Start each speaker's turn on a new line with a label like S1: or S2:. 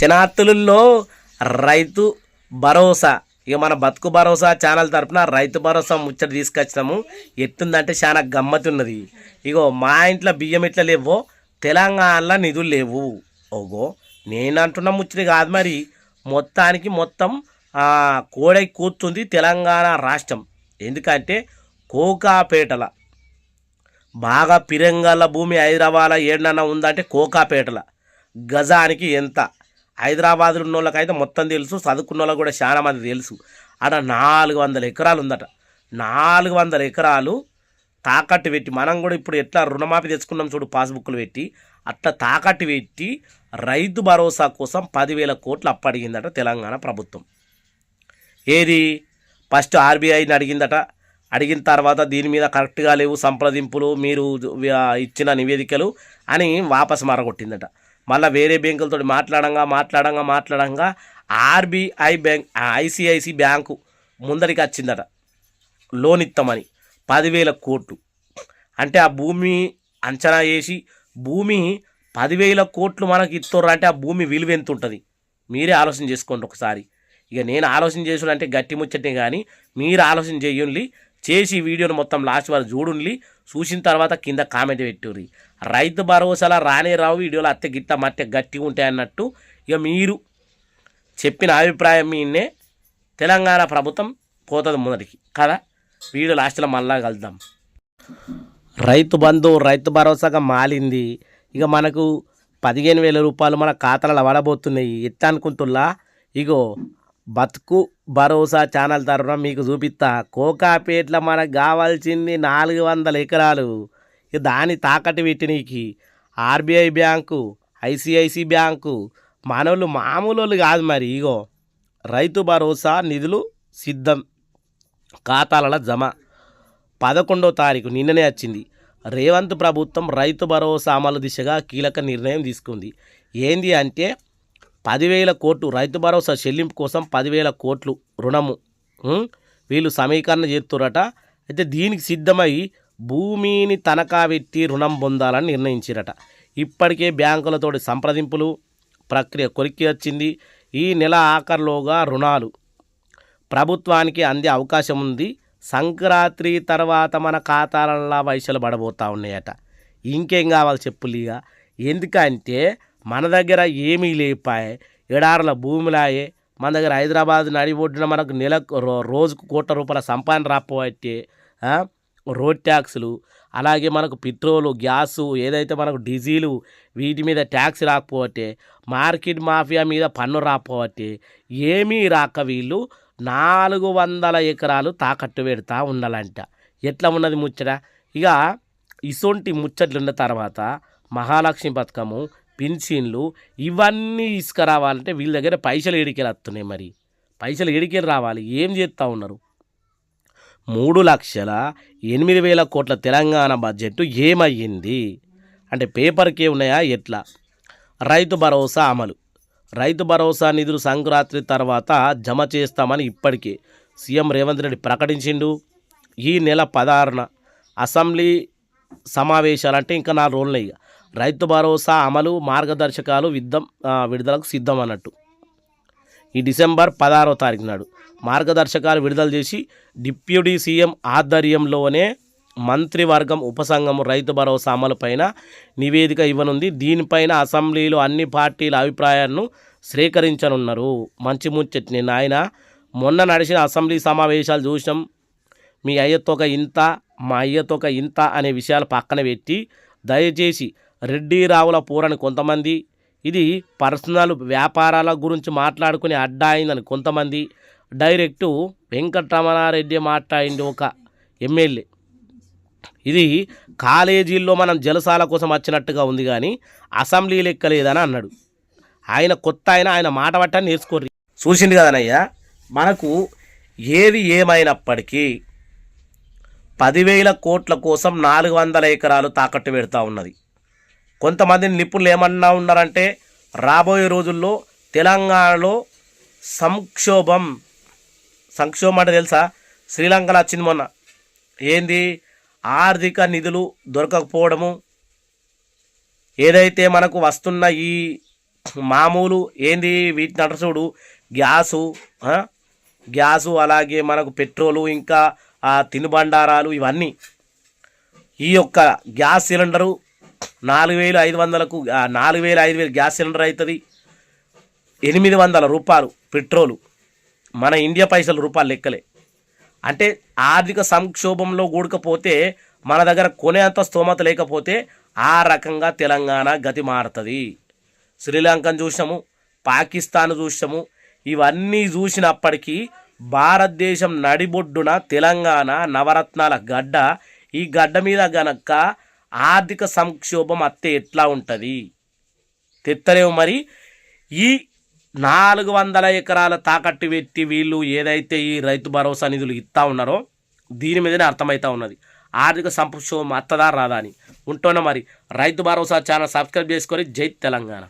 S1: శనార్థులలో రైతు భరోసా ఇక మన బతుకు భరోసా ఛానల్ తరపున రైతు భరోసా ముచ్చట తీసుకొచ్చినాము. ఎత్తుందంటే చాలా గమ్మతి ఉన్నది. ఇగో మా ఇంట్లో బియ్యం ఇట్లా లేవో తెలంగాణలో నిధులు లేవు. ఓగో నేను అంటున్న ముచ్చట కాదు మరి. మొత్తానికి మొత్తం కోడై కూర్చుంది తెలంగాణ రాష్ట్రం. ఎందుకంటే కోకాపేటల బాగా పిరంగల భూమి హైదరాబాద్ ఏడన్నా ఉందంటే కోకాపేటల. గజానికి ఎంత? హైదరాబాద్లో ఉన్న వాళ్ళకైతే మొత్తం తెలుసు చదువుకున్న వాళ్ళకి కూడా చాలా మంది తెలుసు. ఆడ నాలుగు వందల ఎకరాలు ఉందట. నాలుగు వందల ఎకరాలు తాకట్టు పెట్టి మనం కూడా ఇప్పుడు ఎట్లా రుణమాఫీ తెచ్చుకున్నాం చూడు పాస్బుక్లు పెట్టి అట్లా తాకట్టు పెట్టి రైతు భరోసా కోసం పదివేల కోట్లు అప్పడిగిందట తెలంగాణ ప్రభుత్వం. ఏది? ఫస్ట్ ఆర్బీఐని అడిగిందట. అడిగిన తర్వాత దీని మీద కరెక్ట్గా లేవు సంప్రదింపులు మీరు ఇచ్చిన నివేదికలు అని వాపసు మరగొట్టిందట. మళ్ళీ వేరే బ్యాంకులతో మాట్లాడంగా మాట్లాడంగా మాట్లాడంగా ఆర్బీఐ బ్యాంక్ ఐసిఐసి బ్యాంకు ముందరికి వచ్చిందట. లోన్ ఇస్తామని పదివేల కోట్లు. అంటే ఆ భూమి అంచనా వేసి భూమి పదివేల కోట్లు మనకి ఇస్తారు అంటే ఆ భూమి విలువ ఎంత ఉంటుంది? మీరే ఆలోచన చేసుకోండి ఒకసారి. ఇక నేను ఆలోచన చేసుడు అంటే గట్టి ముచ్చటే కానీ మీరు ఆలోచన చేయండి. చేసి వీడియోను మొత్తం లాస్ట్ వరకు చూడుండి చూసిన తర్వాత కింద కామెంట్ పెట్టుర్రి. రైతు భరోసాల రానే రావు వీడియోలో అత్తే గిట్ట మట్టె గట్టిగా ఉంటాయి అన్నట్టు ఇక మీరు చెప్పిన అభిప్రాయం మీనే తెలంగాణ ప్రభుత్వం పోతుంది మొదటికి కదా? వీడియో లాస్ట్లో మళ్ళా కలుద్దాం. రైతు బంధు రైతు భరోసాగా మాలింది. ఇక మనకు పదిహేను వేల రూపాయలు మన ఖాతాలలో పడబోతున్నాయి. ఎట్లా అనుకుంటుల్లా? ఇగో బతుకు భరోసా ఛానల్ తరఫున మీకు చూపిస్తా. కోకాపేట్ల మనకు కావాల్సింది నాలుగు వందల ఎకరాలు. దాని తాకట్టు పెట్టినీకి ఆర్బీఐ బ్యాంకు ఐసిఐసి బ్యాంకు మనోళ్ళు మామూలు వాళ్ళు కాదు మరి ఇగో. రైతు భరోసా నిధులు సిద్ధం. ఖాతాలలో జమ. పదకొండో తారీఖు నిన్ననే వచ్చింది. రేవంత్ ప్రభుత్వం రైతు భరోసా అమలు దిశగా కీలక నిర్ణయం తీసుకుంది. ఏంది అంటే పదివేల కోట్లు రైతు భరోసా చెల్లింపు కోసం పదివేల కోట్లు రుణము. వీళ్ళు సమీకరణ చేస్తురట అయితే దీనికి సిద్ధమై భూమిని తనఖా పెట్టి రుణం పొందాలని నిర్ణయించారట. ఇప్పటికే బ్యాంకులతోటి సంప్రదింపులు ప్రక్రియ కొరికి వచ్చింది. ఈ నెల ఆఖరులోగా రుణాలు. ప్రభుత్వానికి అందే అవకాశం ఉంది. సంక్రాంతి తర్వాత మన ఖాతాలలో పైసలు పడబోతా ఉన్నాయట. ఇంకేం కావాలి చెప్పులిగా ఎందుకంటే మన దగ్గర ఏమీ లేపాయే. ఎడారుల భూమిలాయే. మన దగ్గర హైదరాబాద్ నడిబొడ్డున మనకు నెలకు రో- రోజుకు కోట్ల రూపాయల సంపాదన రాకపోతే రోడ్ ట్యాక్సులు. అలాగే మనకు పెట్రోలు గ్యాసు ఏదైతే మనకు డీజిలు వీటి మీద ట్యాక్స్ రాకపోతే మార్కెట్ మాఫియా మీద పన్ను రాకపోతే ఏమీ రాక వీళ్ళు నాలుగు వందల ఎకరాలు తాకట్టు పెడతా ఉండాలంట ఎట్లా ఉన్నది ముచ్చట? ఇక ఇసొంటి ముచ్చట్లున్న తర్వాత మహాలక్ష్మి పథకము పెన్షన్లు ఇవన్నీ తీసుకురావాలంటే వీళ్ళ దగ్గర పైసలు ఏడికెళ్ళి వస్తున్నాయి మరి. పైసలు ఏడికెళ్ళి రావాలి. ఏం చేస్తూ ఉన్నారు? మూడు లక్షల ఎనిమిది వేల కోట్ల తెలంగాణ బడ్జెట్ ఏమయ్యింది? అంటే పేపర్కే ఉన్నాయా? ఎట్లా? రైతు భరోసా అమలు. రైతు భరోసా నిధులు సంక్రాంతి తర్వాత జమ చేస్తామని ఇప్పటికే సీఎం రేవంత్ రెడ్డి ప్రకటించిండు. ఈ నెల పదహారున అసెంబ్లీ సమావేశాలు అంటే ఇంకా నాలుగు రోజులు ఇక. రైతు భరోసా అమలు మార్గదర్శకాలు విద్దం విడుదలకు సిద్ధం అన్నట్టు. ఈ డిసెంబర్ పదహారో తారీఖు నాడు మార్గదర్శకాలు విడుదల చేసి డిప్యూటీ సీఎం ఆధ్వర్యంలోనే మంత్రివర్గం ఉపసంఘం రైతు భరోసా అమలుపైన నివేదిక ఇవ్వనుంది. దీనిపైన అసెంబ్లీలో అన్ని పార్టీల అభిప్రాయాలను స్వీకరించనున్నారు. మంచి ముచ్చటి నేను ఆయన మొన్న నడిచిన అసెంబ్లీ సమావేశాలు చూసాం మీ అయ్యతో ఒక ఇంత మా అయ్యతో ఒక ఇంత అనే విషయాలు పక్కన పెట్టి దయచేసి రెడ్డి రావుల పూరని కొంతమంది. ఇది పర్సనల్ వ్యాపారాల గురించి మాట్లాడుకుని అడ్డా అయిందని కొంతమంది. డైరెక్టు వెంకటరమణారెడ్డి మాట్లాడింది ఒక ఎమ్మెల్యే. ఇది కాలేజీల్లో మనం జలసాల కోసం వచ్చినట్టుగా ఉంది కానీ అసెంబ్లీ లెక్కలేదని అన్నాడు. ఆయన కొత్త ఆయన ఆయన మాట పట్టని నేర్చుకోర్రి. చూసింది కదనయ్యా మనకు ఏది ఏమైనప్పటికీ పదివేల కోట్ల కోసం నాలుగు వందల ఎకరాలు తాకట్టు పెడతా ఉన్నది. కొంతమంది నిపుణులు ఏమన్నా ఉన్నారంటే రాబోయే రోజుల్లో తెలంగాణలో సంక్షోభం. సంక్షోభం అంటే తెలుసా? శ్రీలంకలో వచ్చింది మొన్న. ఏంది? ఆర్థిక నిధులు దొరకకపోవడము. ఏదైతే మనకు వస్తున్న ఈ మామూలు ఏంది? వీటిని అంటారు గ్యాసు గ్యాసు అలాగే మనకు పెట్రోలు ఇంకా తినుబండారాలు ఇవన్నీ. ఈ యొక్క గ్యాస్ సిలిండరు నాలుగు వేలు ఐదు వందలకు నాలుగు వేలు ఐదు వేలు గ్యాస్ సిలిండర్ అవుతుంది. ఎనిమిది వందల రూపాయలు పెట్రోలు. మన ఇండియా పైసలు రూపాయలు లెక్కలే. అంటే ఆర్థిక సంక్షోభంలో కూడకపోతే మన దగ్గర కొనే అంత స్తోమత లేకపోతే ఆ రకంగా తెలంగాణ గతి మారుతుంది. శ్రీలంకను చూసాము పాకిస్తాన్ చూసాము ఇవన్నీ చూసినప్పటికీ భారతదేశం నడిబొడ్డున తెలంగాణ నవరత్నాల గడ్డ ఈ గడ్డ మీద గనక ఆర్థిక సంక్షోభం అత్తే ఎట్లా ఉంటుంది? తెత్తలేవు మరి. ఈ నాలుగు వందల ఎకరాల తాకట్టు పెట్టి వీళ్ళు ఏదైతే ఈ రైతు భరోసా నిధులు ఇస్తా ఉన్నారో దీని మీదనే అర్థమవుతా ఉన్నది. ఆర్థిక సంక్షోభం అత్తదా రాదా అని. ఉంటున్నా మరి? రైతు భరోసా ఛానల్ సబ్స్క్రైబ్ చేసుకొని జై తెలంగాణ.